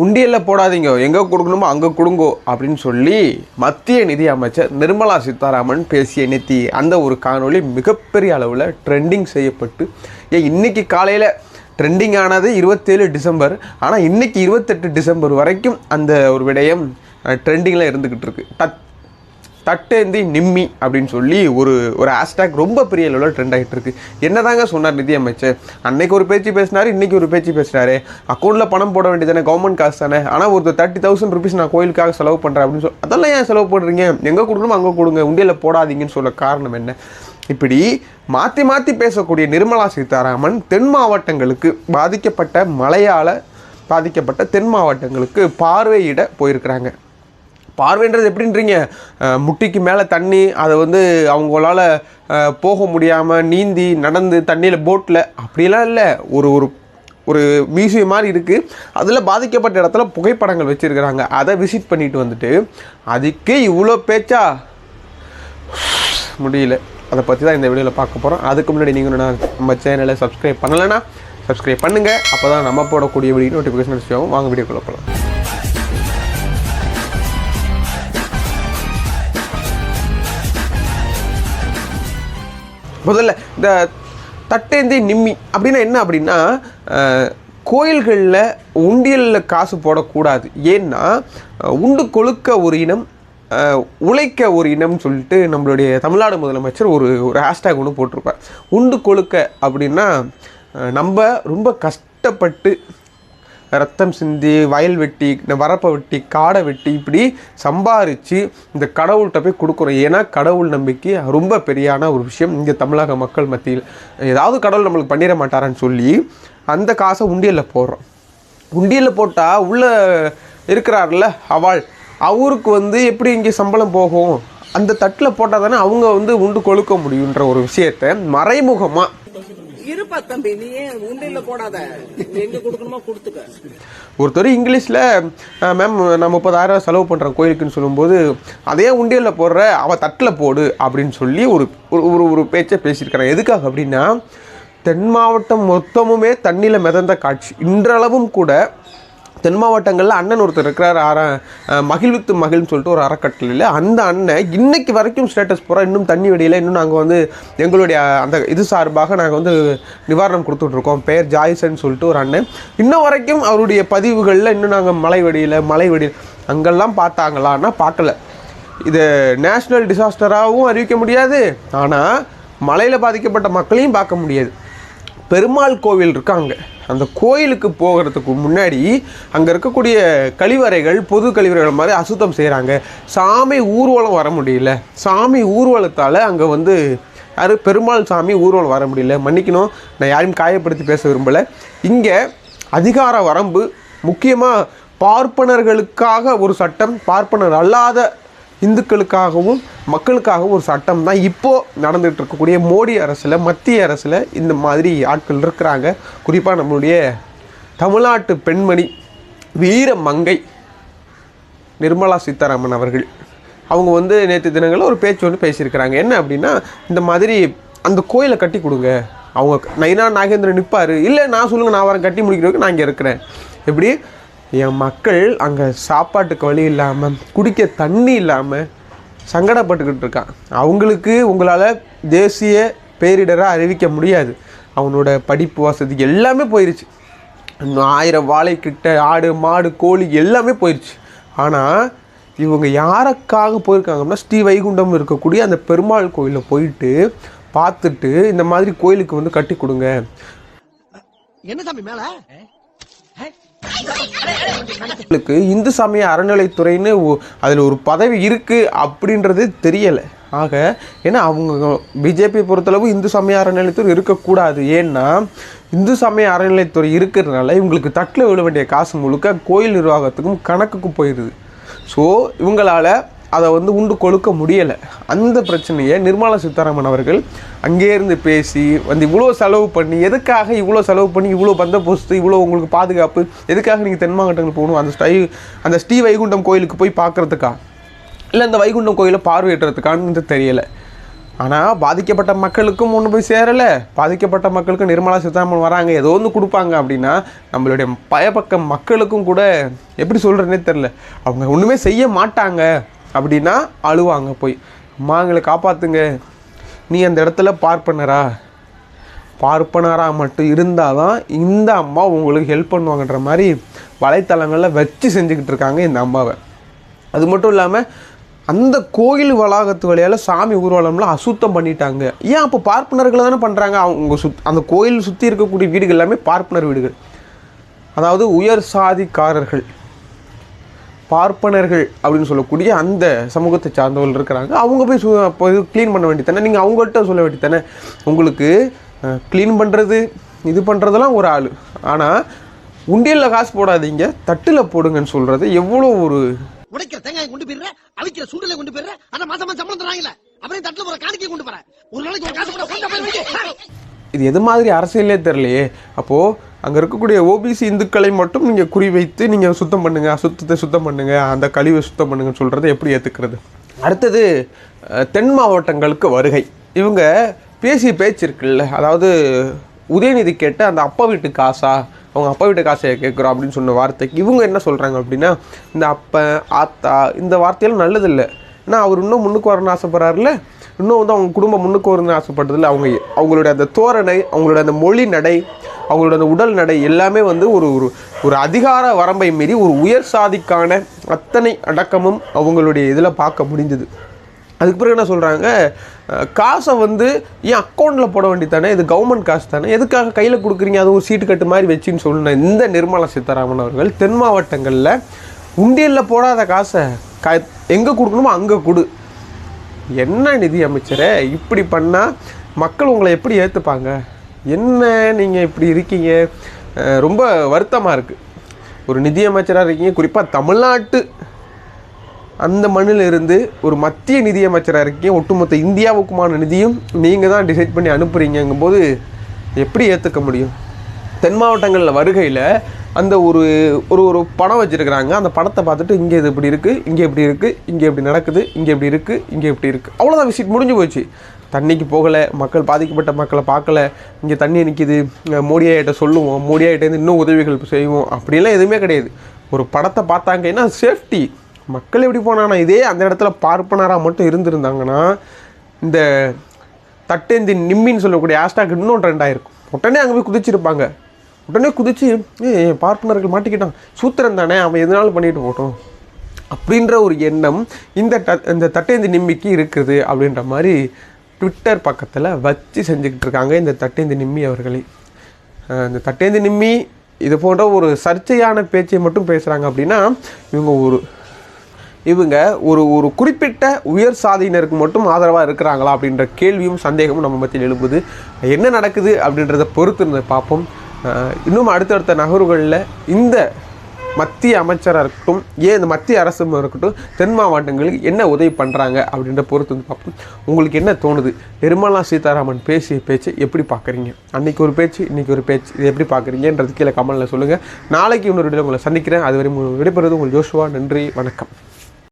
உண்டியலில் போடாதீங்க. எங்கே கொடுக்கணுமோ அங்கே கொடுங்கோ அப்படின்னு சொல்லி மத்திய நிதி அமைச்சர் நிர்மலா சீதாராமன் பேசிய நிதி அந்த ஒரு காணொளி மிகப்பெரிய அளவில் ட்ரெண்டிங் செய்யப்பட்டு ஏன் இன்னைக்கு காலையில் ட்ரெண்டிங் ஆனது இருபத்தேழு டிசம்பர். ஆனால் இன்னைக்கு இருபத்தெட்டு டிசம்பர் வரைக்கும் அந்த ஒரு விடயம் ட்ரெண்டிங்கில் இருந்துக்கிட்டு இருக்கு. தட்டேந்தி நிம்மி அப்படின்னு சொல்லி ஒரு ஒரு ஹேஷ்டேக் ரொம்ப பெரிய லெவலில் ட்ரெண்ட் ஆகிட்டு இருக்கு. என்னதாங்க சொன்னார் நிதியமைச்சர் அன்னைக்கு ஒரு பேச்சு பேசினார் இன்றைக்கி ஒரு பேச்சு பேசினாரு அக்கௌண்ட்டில் பணம் போட வேண்டியதானே கவர்மெண்ட் காசு தானே. ஆனால் ஒரு தேர்ட்டி தௌசண்ட் ருபீஸ் நான் கோயிலுக்காக செலவு பண்ணுறேன் அப்படின்னு சொல்லி அதெல்லாம் ஏன் செலவு பண்ணுறீங்க எங்கே கொடுக்கணுமோ அங்கே கொடுங்க. உண்டியில் போடாதீங்கன்னு சொல்ல காரணம் என்ன? இப்படி மாற்றி மாற்றி பேசக்கூடிய நிர்மலா சீதாராமன் தென் மாவட்டங்களுக்கு பாதிக்கப்பட்ட மழையால் பாதிக்கப்பட்ட தென் மாவட்டங்களுக்கு பார்வையிட போயிருக்கிறாங்க. பார்வைன்றது எப்படின்றீங்க? முட்டிக்கு மேலே தண்ணி அதை வந்து அவங்களால போக முடியாமல் நீந்தி நடந்து தண்ணியில் போட்டில் அப்படிலாம் இல்லை. ஒரு ஒரு ஒரு மியூசியம் மாதிரி இருக்குது அதில் பாதிக்கப்பட்ட இடத்துல புகைப்படங்கள் வச்சுருக்கிறாங்க. அதை விசிட் பண்ணிட்டு வந்துட்டு அதுக்கே இவ்வளோ பேச்சா? முடியல. அதை பற்றி தான் இந்த வீடியோவில் பார்க்க போகிறோம் அதுக்கு முன்னாடி நீங்கள் நம்ம சேனலை சப்ஸ்கிரைப் பண்ணலைன்னா சப்ஸ்கிரைப் பண்ணுங்கள் அப்போ தான் நம்ம போடக்கூடிய வீடியோ நோட்டிஃபிகேஷன் வச்சுக்கோங்க வாங்க வீடியோக்குள்ள போகலாம் முதல்ல இந்த தட்டேந்தி நிம்மி அப்படின்னா என்ன அப்படின்னா கோயில்களில் உண்டியலில் காசு போடக்கூடாது. ஏன்னா உண்டு கொழுக்க ஒரு இனம் உழைக்க ஒரு இனம்னு சொல்லிட்டு நம்மளுடைய தமிழ்நாடு முதலமைச்சர் ஒரு ஒரு ஹேஷ்டேக் ஒன்று போட்டிருப்பார். உண்டு கொழுக்க அப்படின்னா நம்ம ரொம்ப கஷ்டப்பட்டு ரத்தம் சிந்தி வயல் வெட்டி இந்த வரப்பை வெட்டி காடை வெட்டி இப்படி சம்பாரித்து இந்த கடவுள்கிட்ட போய் கொடுக்குறோம் ஏன்னா கடவுள் நம்பிக்கை ரொம்ப பெரியான ஒரு விஷயம் இங்கே தமிழக மக்கள் மத்தியில். ஏதாவது கடவுள் நம்மளுக்கு பண்ணிட மாட்டாரான்னு சொல்லி அந்த காசை உண்டியலில் போடுறோம். உண்டியலில் போட்டால் உள்ளே இருக்கிறார்ல அவாள். அவருக்கு வந்து எப்படி இங்கே சம்பளம் போகும்? அந்த தட்டில் போட்டால் தானே அவங்க வந்து உண்டு கொழுக்க முடியுன்ற ஒரு விஷயத்தை மறைமுகமாக இருப்பா தம்பி நீ ஏன் போடாத? எங்க கொடுக்கணுமோ கொடுத்துக்க. ஒருத்தர் இங்கிலீஷில் மேம் நான் முப்பதாயிரம் செலவு பண்ணுறேன் கோயிலுக்குன்னு சொல்லும்போது அதே உண்டியலில் போடுற அவள் தட்டில் போடு அப்படின்னு சொல்லி ஒரு ஒரு ஒரு ஒரு பேச்சை பேசியிருக்கிறேன் எதுக்காக அப்படின்னா தென் மாவட்டம் மொத்தமுமே தண்ணியில் மிதந்த காட்சி. இன்றளவும் கூட தென் மாவட்டங்களில் அண்ணன் ஒருத்தர் இருக்கிறார் அற மகிழ்வித்து மகிழ்னு சொல்லிட்டு ஒரு அறக்கட்டளையில். அந்த அண்ணன் இன்னைக்கு வரைக்கும் ஸ்டேட்டஸ் போகிறோம் இன்னும் தண்ணி வெடியில் இன்னும் நாங்கள் வந்து எங்களுடைய அந்த இது சார்பாக நாங்கள் வந்து நிவாரணம் கொடுத்துட்ருக்கோம். பேர் ஜாய்சன் சொல்லிட்டு ஒரு அண்ணன். இன்ன வரைக்கும் அவருடைய பதிவுகளில் இன்னும் நாங்கள் மலை வெடியில் மலை வெடியில் அங்கெல்லாம் பார்த்தாங்களான்னா பார்க்கல. இது நேஷ்னல் டிசாஸ்டராகவும் அறிவிக்க முடியாது. ஆனால் மலையில் பாதிக்கப்பட்ட மக்களையும் பார்க்க முடியாது. பெருமாள் கோவில் இருக்காங்க அந்த கோயிலுக்கு போகிறதுக்கு முன்னாடி அங்கே இருக்கக்கூடிய கழிவறைகள் பொது கழிவறைகள் மாதிரி அசுத்தம் செய்கிறாங்க சாமி ஊர்வலம் வர முடியல. சாமி ஊர்வலத்தால் அங்கே வந்து யாரும் பெருமாள் சாமி ஊர்வலம் வர முடியல. மன்னிக்கணும். நான் யாரையும் காயப்படுத்தி பேச விரும்பலை. இங்கே அதிகார வரம்பு முக்கியமாக பார்ப்பனர்களுக்காக ஒரு சட்டம் பார்ப்பனர் அல்லாத இந்துக்களுக்காகவும் மக்களுக்காகவும் ஒரு சட்டம் தான் இப்போது நடந்துகிட்டு இருக்கக்கூடிய மோடி அரசில் மத்திய அரசில் இந்த மாதிரி ஆட்கள் இருக்கிறாங்க. குறிப்பாக நம்மளுடைய தமிழ்நாட்டு பெண்மணி வீர மங்கை நிர்மலா சீதாராமன் அவர்கள். அவங்க வந்து நேற்று தினங்களில் ஒரு பேச்சு ஒன்று பேசியிருக்கிறாங்க. என்ன அப்படின்னா இந்த மாதிரி அந்த கோயிலை கட்டி கொடுங்க. அவங்க நைனா நாகேந்திரன் நிற்பார் இல்லை நான் சொல்லுங்கள் நான் வரேன் கட்டி முடிக்கிறதுக்கு நான் இங்கே இருக்கிறேன். எப்படி? என் மக்கள் அங்கே சாப்பாட்டுக்கு வழி இல்லாமல் குடிக்க தண்ணி இல்லாமல் சங்கடப்பட்டுக்கிட்டு இருக்கான். அவங்களுக்கு உங்களால் தேசிய பேரிடராக அறிவிக்க முடியாது. அவனோட படிப்பு வசதி எல்லாமே போயிருச்சு. இன்னும் ஆயிரம் வாழைக்கிட்ட ஆடு மாடு கோழி எல்லாமே போயிடுச்சு ஆனால் இவங்க யாருக்காக போயிருக்காங்கன்னா ஸ்ரீ வைகுண்டம் இருக்கக்கூடிய அந்த பெருமாள் கோயிலில் போயிட்டு பார்த்துட்டு இந்த மாதிரி கோயிலுக்கு வந்து கட்டி கொடுங்க. என்ன தம்பி மேலே? உங்களுக்கு இந்து சமய அறநிலைத்துறைன்னு அதில் ஒரு பதவி இருக்குது அப்படின்றது தெரியலை. ஆக ஏன்னா அவங்க பிஜேபி பொறுத்தளவு இந்து சமய அறநிலைத்துறை இருக்கக்கூடாது. ஏன்னா இந்து சமய அறநிலைத்துறை இருக்கிறதுனால இவங்களுக்கு தட்டில் விழ வேண்டிய காசு முழுக்க கோயில் நிர்வாகத்துக்கும் கணக்குக்கு போயிடுது ஸோ இவங்களால் அதை வந்து உண்டு கொழுக்க முடியலை. அந்த பிரச்சனையை நிர்மலா சீதாராமன் அவர்கள் அங்கேருந்து பேசி வந்து இவ்வளோ செலவு பண்ணி எதுக்காக இவ்வளோ செலவு பண்ணி இவ்வளோ பந்தோபஸ்து இவ்வளோ உங்களுக்கு பாதுகாப்பு எதுக்காக நீங்கள் தென் போகணும்? அந்த ஸ்டை அந்த ஸ்ரீ வைகுண்டம் கோயிலுக்கு போய் பார்க்குறதுக்கா? இல்லை இந்த வைகுண்டம் கோயிலை பார்வையிடுறதுக்கான்னு தெரியலை. ஆனால் பாதிக்கப்பட்ட மக்களுக்கும் ஒன்று போய் சேரலை. பாதிக்கப்பட்ட மக்களுக்கும் நிர்மலா சீதாராமன் வராங்க ஏதோ ஒன்று கொடுப்பாங்க அப்படின்னா நம்மளுடைய பயப்பக்க மக்களுக்கும் கூட எப்படி சொல்கிறேன்னே தெரில அவங்க ஒன்றுமே செய்ய மாட்டாங்க. அப்படின்னா அழுவாங்க போய். அம்மா எங்களை காப்பாற்றுங்க நீ அந்த இடத்துல பார்ப்பனரா? பார்ப்பனராக மட்டும் இருந்தால் தான் இந்த அம்மா உங்களுக்கு ஹெல்ப் பண்ணுவாங்கன்ற மாதிரி வலைத்தளங்களில் வச்சு செஞ்சுக்கிட்டு இருக்காங்க இந்த அம்மாவை. அது மட்டும் இல்லாமல் அந்த கோயில் வளாகத்து வழியால் சாமி ஊர்வலம்லாம் அசுத்தம் பண்ணிட்டாங்க. ஏன் அப்போ பார்ப்பனர்களை தானே பண்ணுறாங்க அவங்க சுத் அந்த கோயில் சுற்றி இருக்கக்கூடிய வீடுகள் எல்லாமே பார்ப்பனர் வீடுகள். அதாவது உயர் சாதிக்காரர்கள். பார்ப்பனர்கள் அப்படின்னு சொல்லக்கூடிய அந்த சமூகத்தை சார்ந்தவர்கள் இருக்கிறாங்க. அவங்க போய் சு போய் க்ளீன் பண்ண வேண்டியதானே நீங்கள் அவங்கள்ட்ட சொல்ல வேண்டியதானே உங்களுக்கு க்ளீன் பண்ணுறது இது பண்ணுறதெல்லாம் ஒரு ஆள். ஆனால் உண்டியலில் காசு போடாதீங்க. தட்டில் போடுங்கன்னு சொல்கிறது எவ்வளோ ஒரு உடைக்கிற தேங்காய் கொண்டு போயிடுற அவிக்கிற சுண்டலை கொண்டு போயிடுற ஆனா மாசம் மாசம் சம்பளம் தராங்கல்ல. அப்புறம் தட்டுல போற காணிக்கை கொண்டு போற ஒரு நாளைக்கு ஒரு காசு கூட. இது எது மாதிரி அரசியலே தெரியலையே. அப்போது அங்கே இருக்கக்கூடிய ஓபிசி இந்துக்களை மட்டும் நீங்கள் குறிவைத்து நீங்கள் சுத்தம் பண்ணுங்க அசுத்தத்தை சுத்தம் பண்ணுங்க அந்த கழிவை சுத்தம் பண்ணுங்கன்னு சொல்கிறத எப்படி ஏற்றுக்கிறது அடுத்தது தென் மாவட்டங்களுக்கு வருகை. இவங்க பேசிய பேச்சு இருக்குல்ல அதாவது உதயநிதி கேட்ட அந்த அப்பா வீட்டு காசா அவங்க அப்பா வீட்டு காசை கேட்குறோம் அப்படின்னு சொன்ன வார்த்தைக்கு இவங்க என்ன சொல்கிறாங்க அப்படின்னா இந்த அப்பன் ஆத்தா இந்த வார்த்தையெல்லாம் நல்லதில்லை. ஏன்னா அவர் இன்னும் முன்னுக்கு வரணும்னு ஆசைப்படுறாருல இன்னும் வந்து அவங்க குடும்பம் முன்னுக்கு வரணும்னு ஆசைப்படுறதில்ல. அவங்க அவங்களுடைய அந்த தோரணை அவங்களோட அந்த மொழி நடை அவங்களோட அந்த உடல் நடை எல்லாமே வந்து ஒரு ஒரு ஒரு அதிகார வரம்பை மீறி ஒரு உயர் சாதிக்கான அத்தனை அடக்கமும் அவங்களுடைய இதில் பார்க்க முடிஞ்சது. அதுக்கு பிறகு என்ன சொல்கிறாங்க காசை வந்து ஏன் அக்கௌண்ட்டில் போட வேண்டியதானே இது கவர்மெண்ட் காசு தானே? எதுக்காக கையில் கொடுக்குறீங்க? அது ஒரு சீட்டு கட்டு மாதிரி வச்சுன்னு சொல்லணும் இந்த நிர்மலா சீதாராமன் அவர்கள் தென் மாவட்டங்களில் உண்டியலில் போடாத காசை க எங்கே கொடுக்கணுமோ அங்கே கொடு. என்ன நிதி அமைச்சரை? இப்படி பண்ணால் மக்கள் உங்களை எப்படி ஏற்றுப்பாங்க என்ன நீங்கள் இப்படி இருக்கீங்க? ரொம்ப வருத்தமாக இருக்குது ஒரு நிதியமைச்சராக இருக்கீங்க. குறிப்பாக தமிழ்நாட்டு அந்த மண்ணில் இருந்து ஒரு மத்திய நிதியமைச்சராக இருக்கீங்க. ஒட்டுமொத்த இந்தியாவுக்குமான நிதியும் நீங்கள் தான் டிசைட் பண்ணி அனுப்புகிறீங்கங்கும்போது எப்படி ஏற்றுக்க முடியும்? தென் மாவட்டங்களில் வருகையில் அந்த ஒரு ஒரு ஒரு படம் வச்சுருக்கிறாங்க. அந்த படத்தை பார்த்துட்டு இங்கே இது இப்படி இருக்குது இங்கே இப்படி இருக்குது இங்கே இப்படி நடக்குது இங்கே இப்படி இருக்குது இங்கே இப்படி இருக்குது அவ்வளோதான் விசிட் முடிஞ்சு போச்சு. தண்ணிக்கு போகலை மக்கள் பாதிக்கப்பட்ட மக்களை பார்க்கல இங்கே தண்ணி நிற்கிது மோடியாயிட்ட சொல்லுவோம் மோடி இன்னும் உதவிகள் செய்வோம் அப்படிலாம் எதுவுமே கிடையாது. ஒரு படத்தை பார்த்தாங்க ஏன்னா சேஃப்டி மக்கள் எப்படி போனாங்கன்னா இதே அந்த இடத்துல பார்ப்பனராக மட்டும் இருந்திருந்தாங்கன்னா இந்த தட்டேந்தி நிம்மின்னு சொல்லக்கூடிய ஹேஷ்டாக் இன்னும் ட்ரெண்ட் உடனே அங்கே போய் குதிச்சிருப்பாங்க. உடனே குதித்து ஏ பார்ப்பனர்கள் மாட்டிக்கிட்டான் சூத்திரன் தானே அவன் எதனாலும் பண்ணிட்டு போட்டோம் அப்படின்ற ஒரு எண்ணம் இந்த ட இந்த தட்டேந்தி நிம்மிக்கு இருக்குது அப்படின்ற மாதிரி ட்விட்டர் பக்கத்தில் வச்சு செஞ்சுக்கிட்டு இருக்காங்க இந்த தட்டேந்து நிம்மி அவர்களை. இந்த தட்டேந்து நிம்மி இது போன்ற ஒரு சர்ச்சையான பேச்சை மட்டும் பேசுகிறாங்க அப்படின்னா இவங்க ஒரு இவங்க ஒரு ஒரு குறிப்பிட்ட உயர் சாதியினருக்கு மட்டும் ஆதரவாக இருக்கிறாங்களா அப்படின்ற கேள்வியும் சந்தேகமும் நம்ம மத்தியில் எழுப்புது என்ன நடக்குது அப்படின்றத பொறுத்து பார்ப்போம். இன்னும் அடுத்தடுத்த நகர்வுகளில் இந்த மத்திய அமைச்சராக இருக்கட்டும் ஏன் இந்த மத்திய அரசு இருக்கட்டும் தென் மாவட்டங்களுக்கு என்ன உதவி பண்ணுறாங்க அப்படின்ற பொறுத்து வந்து பார்ப்போம். உங்களுக்கு என்ன தோணுது? நிர்மலா சீதாராமன் பேசிய பேச்சை எப்படி பார்க்குறீங்க? அன்னைக்கு ஒரு பேச்சு இன்னைக்கு ஒரு பேச்சு. இது எப்படி பார்க்குறீங்கன்றது கீழே கமெண்ட்டில் சொல்லுங்கள் நாளைக்கு இன்னொரு வீடியோ உங்களை சந்திக்கிறேன். அது வரை விடைபெறுவது உங்கள் ஜோஷுவா நன்றி வணக்கம்.